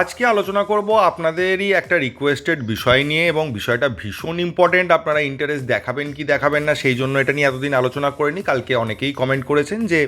আজকে আলোচনা করব আপনাদেরই একটা রিকোয়েস্টেড বিষয় নিয়ে এবং বিষয়টা ভীষণ ইম্পর্টেন্ট আপনারা ইন্টারেস্ট দেখাবেন কি দেখাবেন না, সেই জন্য এটা নিয়ে এতদিন আলোচনা করিনি। কালকে অনেকেই কমেন্ট করেছেন যে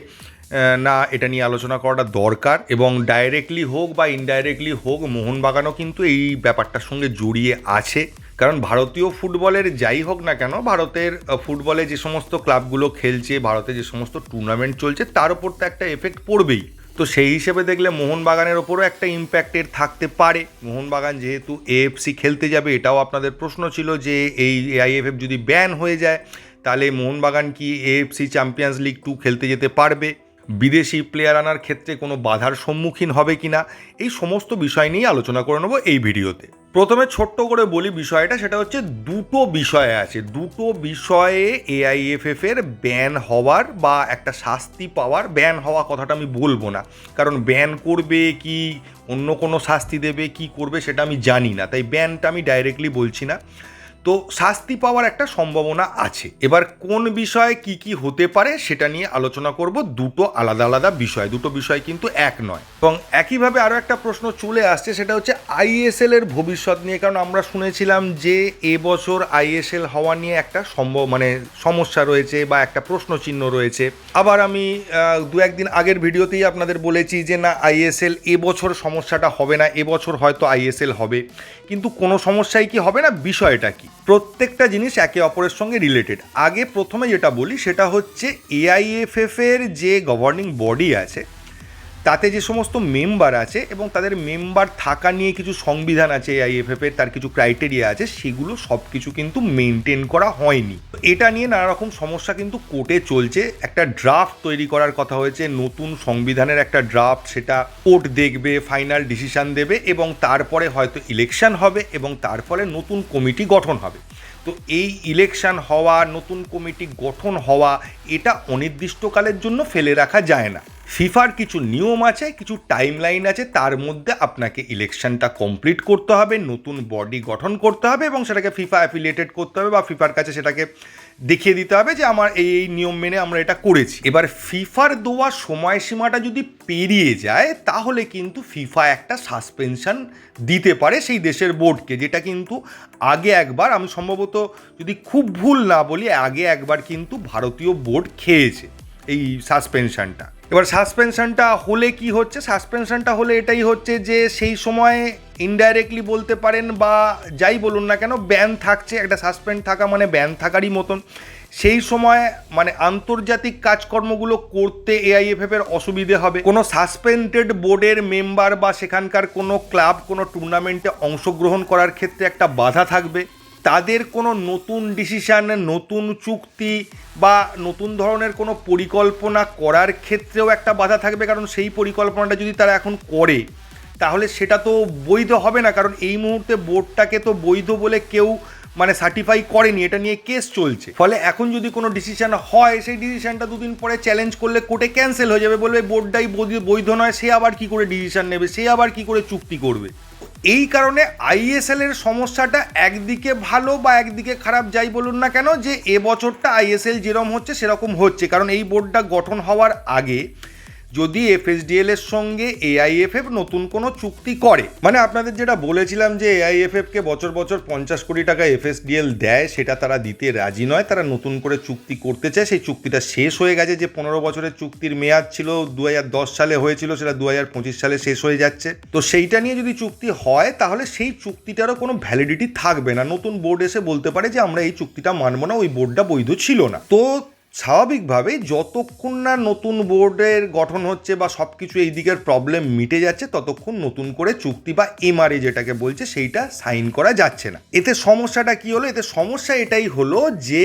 না, এটা নিয়ে আলোচনা করাটা দরকার এবং ডাইরেক্টলি হোক বা ইনডাইরেক্টলি হোক, মোহনবাগানও কিন্তু এই ব্যাপারটার সঙ্গে জড়িয়ে আছে। কারণ ভারতীয় ফুটবলের যাই হোক না কেন, ভারতের ফুটবলে যে সমস্ত ক্লাবগুলো খেলছে, ভারতে যে সমস্ত টুর্নামেন্ট চলছে, তার উপর তো একটা এফেক্ট পড়বেই। তো সেই হিসেবে দেখলে মোহনবাগানের ওপরও একটা ইম্প্যাক্টের থাকতে পারে। মোহনবাগান যেহেতু এএফসি খেলতে যাবে, এটাও আপনাদের প্রশ্ন ছিল যে এই আইএফএফ যদি ব্যান হয়ে যায়, তাহলে মোহনবাগান কি এএফসি চ্যাম্পিয়ন্স লিগ টু খেলতে যেতে পারবে? বিদেশি প্লেয়ার আনার ক্ষেত্রে কোনো বাধার সম্মুখীন হবে কিনা? এই সমস্ত বিষয় নিয়ে আলোচনা করে নেব এই ভিডিওতে। প্রথমে ছোট্ট করে বলি বিষয়টা, সেটা হচ্ছে দুটো বিষয় আছে। দুটো বিষয়ে এআইএফএফ এর ব্যান হওয়ার বা একটা শাস্তি পাওয়ার ব্যান হওয়া কথাটা আমি বলব না। কারণ ব্যান করবে কি, অন্য কোনো শাস্তি দেবে, কি করবে সেটা আমি জানি না। তাই ব্যানটা আমি ডাইরেক্টলি বলছি না। তো শাস্তি পাওয়ার একটা সম্ভাবনা আছে। এবার কোন বিষয়ে কি কি হতে পারে সেটা নিয়ে আলোচনা করব। দুটো আলাদা আলাদা বিষয়, দুটো বিষয় কিন্তু এক নয়। এবং একইভাবে আরও একটা প্রশ্ন চলে আসছে, সেটা হচ্ছে আইএসএল এর ভবিষ্যৎ নিয়ে। কারণ আমরা শুনেছিলাম যে এবছর আইএসএল হওয়া নিয়ে একটা সম্ভব মানে সমস্যা রয়েছে বা একটা প্রশ্ন চিহ্ন রয়েছে। আবার আমি দু একদিন আগের ভিডিওতেই আপনাদের বলেছি যে না আইএসএল এবছর সমস্যাটা হবে না এবছর হয়তো আইএসএল হবে। কিন্তু কোনো সমস্যাই কি হবে না? বিষয়টা কি? প্রত্যেকটা জিনিস একে অপরের সঙ্গে রিলেটেড আগে প্রথমে যেটা বলি সেটা হচ্ছে এআইএফএফ এর যে গভর্নিং বডি আছে তাতে যে সমস্ত মেম্বার আছে এবং তাদের মেম্বার থাকা নিয়ে কিছু সংবিধান আছে এআইএফএফ এর, তার কিছু ক্রাইটেরিয়া আছে, সেগুলো সব কিছু কিন্তু মেনটেন করা হয়নি। এটা নিয়ে নানা রকম সমস্যা কিন্তু কোর্টে চলছে। একটা ড্রাফট তৈরি করার কথা হয়েছে, নতুন সংবিধানের একটা ড্রাফট সেটা কোর্ট দেখবে ফাইনাল ডিসিশন দেবে এবং তারপরে হয়তো ইলেকশন হবে এবং তার ফলে নতুন কমিটি গঠন হবে। তো এই ইলেকশন হওয়া, নতুন কমিটি গঠন হওয়া, এটা অনির্দিষ্টকালের জন্য ফেলে রাখা যায় না। ফিফার কিছু নিয়ম আছে, কিছু টাইম লাইন আছে, তার মধ্যে আপনাকে ইলেকশনটা কমপ্লিট করতে হবে, নতুন বডি গঠন করতে হবে এবং সেটাকে ফিফা অ্যাফিলিয়েটেড করতে হবে বা ফিফার কাছে সেটাকে দেখিয়ে দিতে হবে যে আমার এই এই নিয়ম মেনে আমরা এটা করেছি। এবার ফিফার দেওয়া সময়সীমাটা যদি পেরিয়ে যায়, তাহলে কিন্তু ফিফা একটা সাসপেনশন দিতে পারে সেই দেশের বোর্ডকে যেটা কিন্তু আগে একবার, আমি সম্ভবত যদি খুব ভুল না বলি, আগে একবার কিন্তু ভারতীয় বোর্ড খেয়েছে এই সাসপেনশনটা এবার সাসপেনশনটা হলে কি হচ্ছে? সাসপেনশনটা হলে এটাই হচ্ছে যে সেই সময় ইনডাইরেক্টলি বলতে পারেন বা যাই বলুন না কেন ব্যান থাকছে, একটা সাসপেন্ড থাকা মানে ব্যান থাকারই মতন। সেই সময় মানে আন্তর্জাতিক কাজকর্মগুলো করতে এআইএফএফের অসুবিধে হবে। কোনো সাসপেন্ডেড বোর্ডের মেম্বার বা সেখানকার কোনো ক্লাব কোনো টুর্নামেন্টে অংশগ্রহণ করার ক্ষেত্রে একটা বাধা থাকবে। তাদের কোনো নতুন ডিসিশান নতুন চুক্তি বা নতুন ধরনের কোনো পরিকল্পনা করার ক্ষেত্রেও একটা বাধা থাকবে। কারণ সেই পরিকল্পনাটা যদি তারা এখন করে, তাহলে সেটা তো বৈধ হবে না। কারণ এই মুহূর্তে বোর্ডটাকে তো বৈধ বলে কেউ মানে সার্টিফাই করেনি। এটা নিয়ে কেস চলছে। ফলে এখন যদি কোনো ডিসিশন হয়, সেই ডিসিশনটা দুদিন পরে চ্যালেঞ্জ করলে কোর্টে ক্যান্সেল হয়ে যাবে বলবে, বোর্ডটাই বৈধ- নয়, সে আবার কি করে ডিসিশন নেবে? সে আবার কি করে চুক্তি করবে? এই কারণে আইএসএল এর সমস্যাটা একদিকে ভালো বা একদিকে খারাপ যাই বলুন না কেন, যে এবছরটা আইএসএল যেরম হচ্ছে সেরকম হচ্ছে। কারণ এই বোর্ডটা গঠন হওয়ার আগে যদি এফএসডিএল এর সঙ্গে এআইএফএফ নতুন কোনো চুক্তি করে মানে আপনাদের যেটা বলেছিলাম যে এআইএফএফ কে বছর বছর পঞ্চাশ কোটি টাকা এফএসডিএল দেয়, সেটা তারা দিতে রাজি নয়, তারা নতুন করে চুক্তি করতে চায়, সেই চুক্তিটা শেষ হয়ে গেছে যে পনেরো বছরের চুক্তির মেয়াদ ছিল দু হাজার দশ সালে হয়েছিল, সেটা দু হাজার পঁচিশ সালে শেষ হয়ে যাচ্ছে। তো সেইটা নিয়ে যদি চুক্তি হয়, তাহলে সেই চুক্তিটারও কোনো ভ্যালিডিটি থাকবে না। নতুন বোর্ড এসে বলতে পারে যে আমরা এই চুক্তিটা মানবো না, ওই বোর্ডটা বৈধ ছিল না। তো স্বাভাবিকভাবে যতক্ষণ না নতুন বোর্ডের গঠন হচ্ছে বা সব কিছু এই দিকের প্রবলেম মিটে যাচ্ছে, ততক্ষণ নতুন করে চুক্তি বা এমআরএ যেটাকে বলছে সেইটা সাইন করা যাচ্ছে না। এতে সমস্যাটা কি হলো? এতে সমস্যা এটাই হলো যে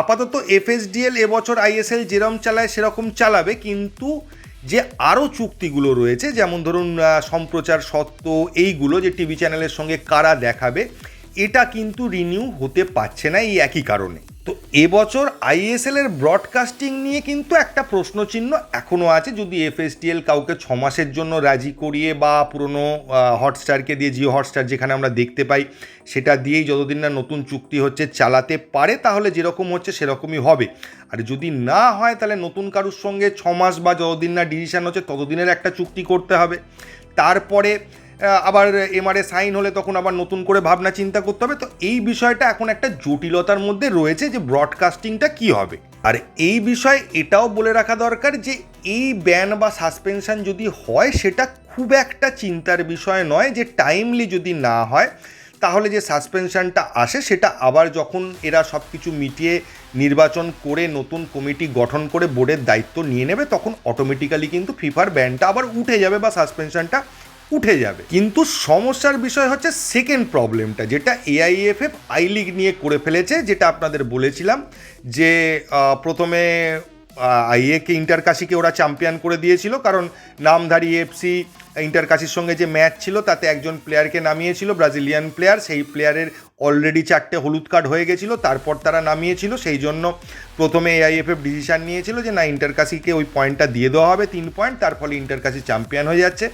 আপাতত এফএসডিএল এবছর আইএসএল যেরকম চালায় সেরকম চালাবে, কিন্তু যে আরও চুক্তিগুলো রয়েছে, যেমন ধরুন সম্প্রচার সত্ত্ব এইগুলো যে টিভি চ্যানেলের সঙ্গে কারা দেখাবে এটা কিন্তু রিনিউ হতে পারছে না এই একই কারণে। তো এবছর আইএসএল এর ব্রডকাস্টিং নিয়ে কিন্তু একটা প্রশ্নচিহ্ন এখনও আছে। যদি এফএসটিএল কাউকে ছ মাসের জন্য রাজি করিয়ে বা পুরনো হটস্টারকে দিয়ে, জিও হটস্টার যেখানে আমরা দেখতে পাই, সেটা দিয়েই যতদিন না নতুন চুক্তি হচ্ছে চালাতে পারে, তাহলে যেরকম হচ্ছে সেরকমই হবে। আর যদি না হয়, তাহলে নতুন কারুর সঙ্গে ছ মাস বা যতদিন না ডিসিশন হচ্ছে, ততদিনের একটা চুক্তি করতে হবে। তারপরে আবার এমআরএ সাইন হলে তখন আবার নতুন করে ভাবনা চিন্তা করতে হবে। তো এই বিষয়টা এখন একটা জটিলতার মধ্যে রয়েছে যে ব্রডকাস্টিংটা কি হবে। আর এই বিষয়ে এটাও বলে রাখা দরকার যে এই ব্যান বা সাসপেনশন যদি হয়, সেটা খুব একটা চিন্তার বিষয় নয় যে টাইমলি যদি না হয়, তাহলে যে সাসপেনশনটা আসে, সেটা আবার যখন এরা সব কিছু মিটিয়ে নির্বাচন করে নতুন কমিটি গঠন করে বোর্ডের দায়িত্ব নিয়ে নেবে, তখন অটোমেটিক্যালি কিন্তু ফিফার ব্যানটা আবার উঠে যাবে বা সাসপেনশনটা উঠে যাবে। কিন্তু সমস্যার বিষয় হচ্ছে সেকেন্ড প্রবলেমটা যেটা এআইএফএফ আই লিগ নিয়ে করে ফেলেছে, যেটা আপনাদের বলেছিলাম যে প্রথমে আইএকে ইন্টারকাশিকে ওরা চ্যাম্পিয়ন করে দিয়েছিল, কারণ নামধারী এফসি ইন্টারকাশির সঙ্গে যে ম্যাচ ছিল, তাতে একজন প্লেয়ারকে নামিয়েছিল ব্রাজিলিয়ান প্লেয়ার সেই প্লেয়ারের অলরেডি চারটে হলুদ কার্ড হয়ে গেছিল, তারপর তারা নামিয়েছিল, সেই জন্য প্রথমে এআইএফএফ ডিসিশন নিয়েছিল যে, না ইন্টারকাশিকে ওই পয়েন্টটা দিয়ে দেওয়া হবে, তিন পয়েন্ট তার ফলে ইন্টারকাশি চ্যাম্পিয়ন হয়ে যাচ্ছে।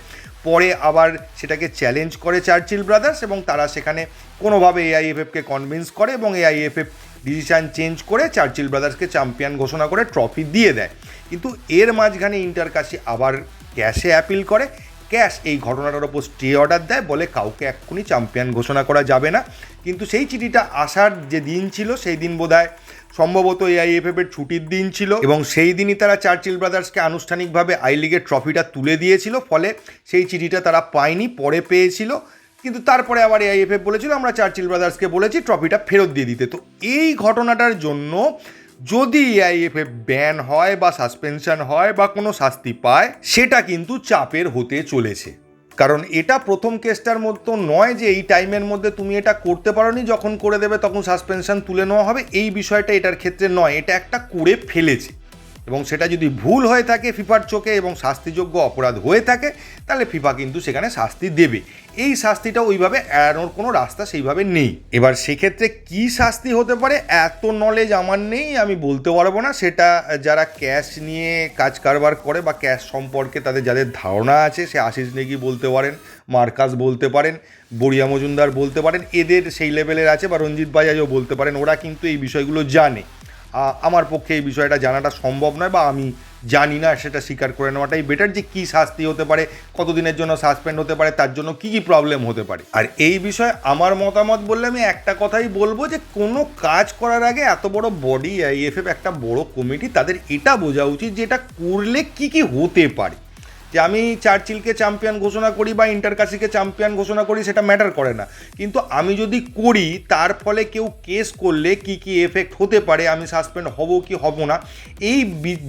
পরে আবার সেটাকে চ্যালেঞ্জ করে চার্চিল ব্রাদার্স এবং তারা সেখানে কোনোভাবে এআইএফএফকে কনভিন্স করে এবং এআইএফএফ ডিসিশন চেঞ্জ করে চার্চিল ব্রাদার্সকে চ্যাম্পিয়ন ঘোষণা করে ট্রফি দিয়ে দেয়। কিন্তু এর মাঝখানে ইন্টারকাশি আবার ক্যাশে অ্যাপিল করে। ক্যাশ এই ঘটনাটার ওপর স্টে অর্ডার দেয়, বলে কাউকে এক্ষুনি চ্যাম্পিয়ন ঘোষণা করা যাবে না। কিন্তু সেই চিঠিটা আসার যে দিন ছিল, সেই দিন বোধহয় সম্ভবত এআইএফএফ এর ছুটির দিন ছিল এবং সেই দিনই তারা চার্চিল ব্রাদার্সকে আনুষ্ঠানিকভাবে আই লিগের ট্রফিটা তুলে দিয়েছিল, ফলে সেই চিঠিটা তারা পায়নি, পরে পেয়েছিল। কিন্তু তারপরে আবার এআইএফএফ বলেছিল, আমরা চার্চিল ব্রাদার্সকে বলেছি ট্রফিটা ফেরত দিয়ে দিতে। তো এই ঘটনাটার জন্য যদি এআইএফএফ ব্যান হয় বা সাসপেনশন হয় বা কোনো শাস্তি পায়, সেটা কিন্তু চাপের হতে চলেছে। কারণ এটা প্রথম কেসটার মতো নয় যে এই টাইমের মধ্যে তুমি এটা করতে পারোনি, যখন করে দেবে তখন সাসপেনশন তুলে নেওয়া হবে। এই বিষয়টা এটার ক্ষেত্রে নয়, এটা একটা করে ফেলেছে। এবং সেটা যদি ভুল হয়ে থাকে ফিফার চোখে এবং শাস্তিযোগ্য অপরাধ হয়ে থাকে, তাহলে ফিফা কিন্তু সেখানে শাস্তি দেবে। এই শাস্তিটা ওইভাবে এড়ানোর কোনো রাস্তা সেইভাবে নেই। এবার সেক্ষেত্রে কি শাস্তি হতে পারে? এত নলেজ আমার নেই, আমি বলতে পারব না। সেটা যারা ক্যাশ নিয়ে কাজ কারবার করে বা ক্যাশ সম্পর্কে তাদের যাদের ধারণা আছে, সে আশিস নেগি বলতে পারেন, মার্কাস বলতে পারেন, বড়িয়া মজুমদার বলতে পারেন, এদের সেই লেভেলের আছে বা রঞ্জিত বাজাজও বলতে পারেন, ওরা কিন্তু এই বিষয়গুলো জানে। আমার পক্ষে এই বিষয়টা জানাটা সম্ভব নয় বা আমি জানি না, সেটা স্বীকার করে নেওয়াটাই বেটার যে কী শাস্তি হতে পারে, কতদিনের জন্য সাসপেন্ড হতে পারে, তার জন্য কী কী প্রবলেম হতে পারে। আর এই বিষয়ে আমার মতামত বললে আমি একটা কথাই বলব যে, কোনো কাজ করার আগে এত বড় বডি আইএফএফ একটা বড় কমিটি তাদের এটা বোঝা উচিত যে এটা করলে কী কী হতে পারে। যে আমি চার্চিলকে চ্যাম্পিয়ন ঘোষণা করি বা ইন্টারকাসিকে চ্যাম্পিয়ন ঘোষণা করি, সেটা ম্যাটার করে না। কিন্তু আমি যদি করি, তার ফলে কেউ কেস করলে কি কি এফেক্ট হতে পারে, আমি সাসপেন্ড হব কি হব না, এই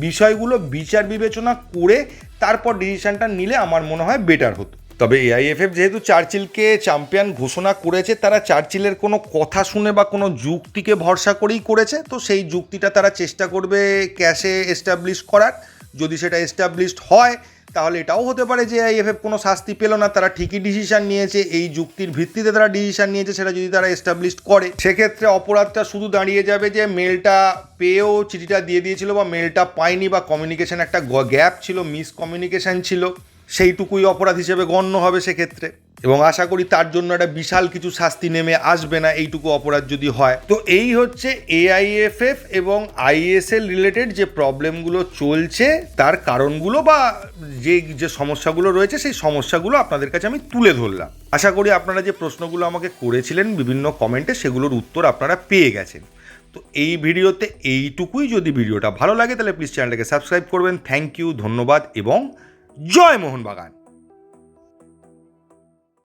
বিষয়গুলো বিচার বিবেচনা করে তারপর ডিসিশনটা নিলে আমার মনে হয় বেটার হতো। তবে এআইএফএফ যেহেতু চার্চিলকে চ্যাম্পিয়ন ঘোষণা করেছে, তারা চার্চিলের কোনো কথা শুনে বা কোনো যুক্তিকে ভরসা করেই করেছে, তো সেই যুক্তিটা তারা চেষ্টা করবে ক্যাশে এস্টাবলিশ করার। যদি সেটা এস্টাবলিশড হয় তাহলে এটাও হতে পারে যে আইএফএফ কোনো শাস্তি পেল না, তারা ঠিকই ডিসিশন নিয়েছে, এই যুক্তির ভিত্তিতে তারা ডিসিশন নিয়েছে, সেটা যদি তারা এস্টাবলিশ করে। সেক্ষেত্রে অপরাধটা শুধু দাঁড়িয়ে যাবে যে মেলটা পেয়েও চিঠিটা দিয়ে দিয়েছিল বা মেলটা পায়নি বা কমিউনিকেশন একটা গ্যাপ ছিল মিস কমিউনিকেশন ছিল, সেইটুকুই অপরাধ হিসেবে গণ্য হবে সেক্ষেত্রে। এবং আশা করি তার জন্য একটা বিশাল কিছু শাস্তি নেমে আসবে না, এইটুকু অপরাধ যদি হয়। তো এই হচ্ছে এআইএফএফ এবং আইএসএল রিলেটেড যে প্রবলেমগুলো চলছে, তার কারণগুলো বা যে যে সমস্যাগুলো রয়েছে, সেই সমস্যাগুলো আপনাদের কাছে আমি তুলে ধরলাম। আশা করি আপনারা যে প্রশ্নগুলো আমাকে করেছিলেন বিভিন্ন কমেন্টে, সেগুলোর উত্তর আপনারা পেয়ে গেছেন। তো এই ভিডিওতে এইটুকুই। যদি ভিডিওটা ভালো লাগে, তাহলে প্লিজ চ্যানেলটাকে সাবস্ক্রাইব করবেন। থ্যাংক ইউ ধন্যবাদ এবং জয় মোহনবাগান।